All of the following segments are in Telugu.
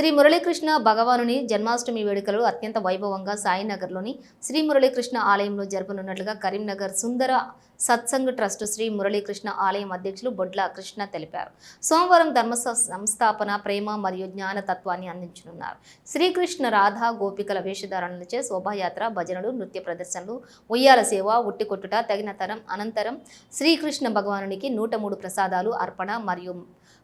శ్రీ మురళీకృష్ణ భగవానుని జన్మాష్టమి వేడుకలు అత్యంత వైభవంగా సాయినగర్లోని శ్రీ మురళీకృష్ణ ఆలయంలో జరపనున్నట్లుగా కరీంనగర్ సుందర సత్సంగ్ ట్రస్ట్ శ్రీ మురళీకృష్ణ ఆలయం అధ్యక్షులు బొడ్ల కృష్ణ తెలిపారు. సోమవారం ధర్మ సంస్థాపన ప్రేమ మరియు జ్ఞాన తత్వాన్ని అందించనున్నారు. శ్రీకృష్ణ రాధా గోపికల వేషధారణలచే శోభాయాత్ర భజనలు నృత్య ప్రదర్శనలు ఉయ్యాల సేవ ఉట్టికొట్టుట తగిన తరం అనంతరం శ్రీకృష్ణ భగవానునికి నూట మూడు ప్రసాదాలు అర్పణ మరియు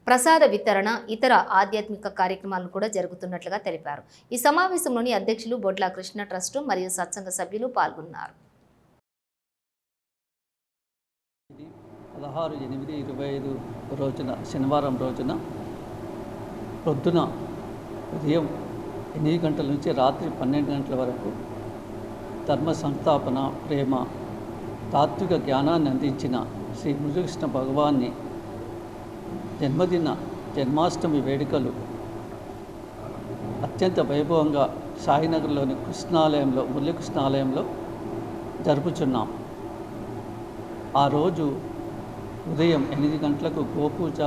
ప్రసాద వితరణ ఇతర ఆధ్యాత్మిక కార్యక్రమాలు కూడా జరుగుతున్నట్లుగా తెలిపారు. ఈ సమావేశంలోని అధ్యక్షులు బొడ్ల కృష్ణ ట్రస్టు మరియు సత్సంగ సభ్యులు పాల్గొన్నారు. పదహారు ఎనిమిది ఇరవై ఐదు రోజున శనివారం రోజున ప్రొద్దున ఉదయం ఎనిమిది గంటల నుంచి రాత్రి పన్నెండు గంటల వరకు ధర్మ సంస్థాపన ప్రేమ తాత్విక జ్ఞానాన్ని అందించిన శ్రీ మురళీకృష్ణ భగవాన్ని జన్మదిన జన్మాష్టమి వేడుకలు అత్యంత వైభవంగా సాయినగర్లోని కృష్ణాలయంలో మురళీకృష్ణ ఆలయంలో జరుపుచున్నాం. ఆ రోజు ఉదయం ఎనిమిది గంటలకు గోపూజ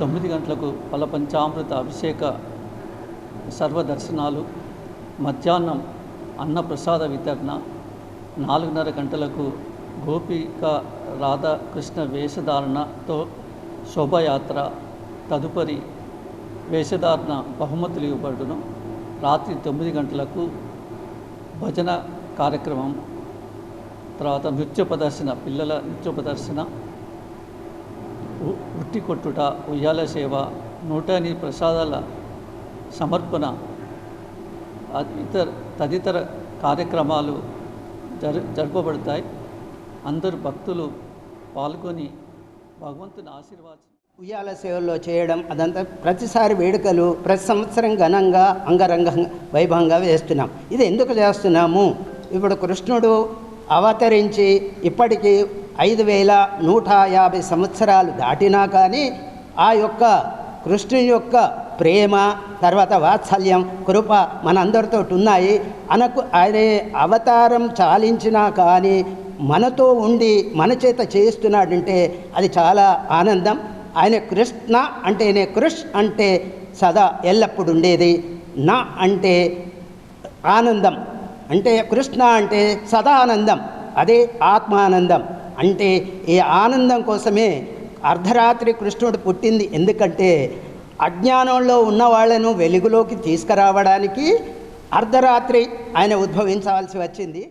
తొమ్మిది గంటలకు ఫలపంచామృత అభిషేక సర్వదర్శనాలు మధ్యాహ్నం అన్నప్రసాద వితరణ నాలుగున్నర గంటలకు గోపిక రాధాకృష్ణ వేషధారణతో శోభయాత్ర తదుపరి వేషధారణ బహుమతులు ఇవ్వబడును. రాత్రి తొమ్మిది గంటలకు భజన కార్యక్రమం తర్వాత నృత్య ప్రదర్శన పిల్లల నృత్య ప్రదర్శన ఉట్టి కొట్టుట ఉయ్యాల సేవ నూట ఎనిమిది ప్రసాదాల సమర్పణ ఇతర తదితర కార్యక్రమాలు జరు జరపబడతాయి. అందరు భక్తులు పాల్గొని భగవంతుని ఆశీర్వాదం. ఉయ్యాల సేవల్లో చేయడం అదంతా ప్రతిసారి వేడుకలు ప్రతి సంవత్సరం ఘనంగా అంగరంగ వైభవంగా వేస్తున్నాం. ఇది ఎందుకు చేస్తున్నాము? ఇప్పుడు కృష్ణుడు అవతరించి ఇప్పటికీ ఐదు వేల నూట యాభై సంవత్సరాలు దాటినా కానీ ఆ యొక్క కృష్ణుని యొక్క ప్రేమ తర్వాత వాత్సల్యం కృప మనందరితో ఉన్నాయి. అనకు ఆయనే అవతారం చాలించినా కానీ మనతో ఉండి మన చేత చేస్తున్నాడంటే అది చాలా ఆనందం. ఆయన కృష్ణ అంటేనే కృష్ అంటే సదా ఎల్లప్పుడు ఉండేది. నా అంటే ఆనందం. అంటే కృష్ణ అంటే సదా ఆనందం అదే ఆత్మానందం. అంటే ఈ ఆనందం కోసమే అర్ధరాత్రి కృష్ణుడు పుట్టింది. ఎందుకంటే అజ్ఞానంలో ఉన్న వాళ్ళను వెలుగులోకి తీసుకురావడానికి అర్ధరాత్రి ఆయన ఉద్భవించవలసి వచ్చింది.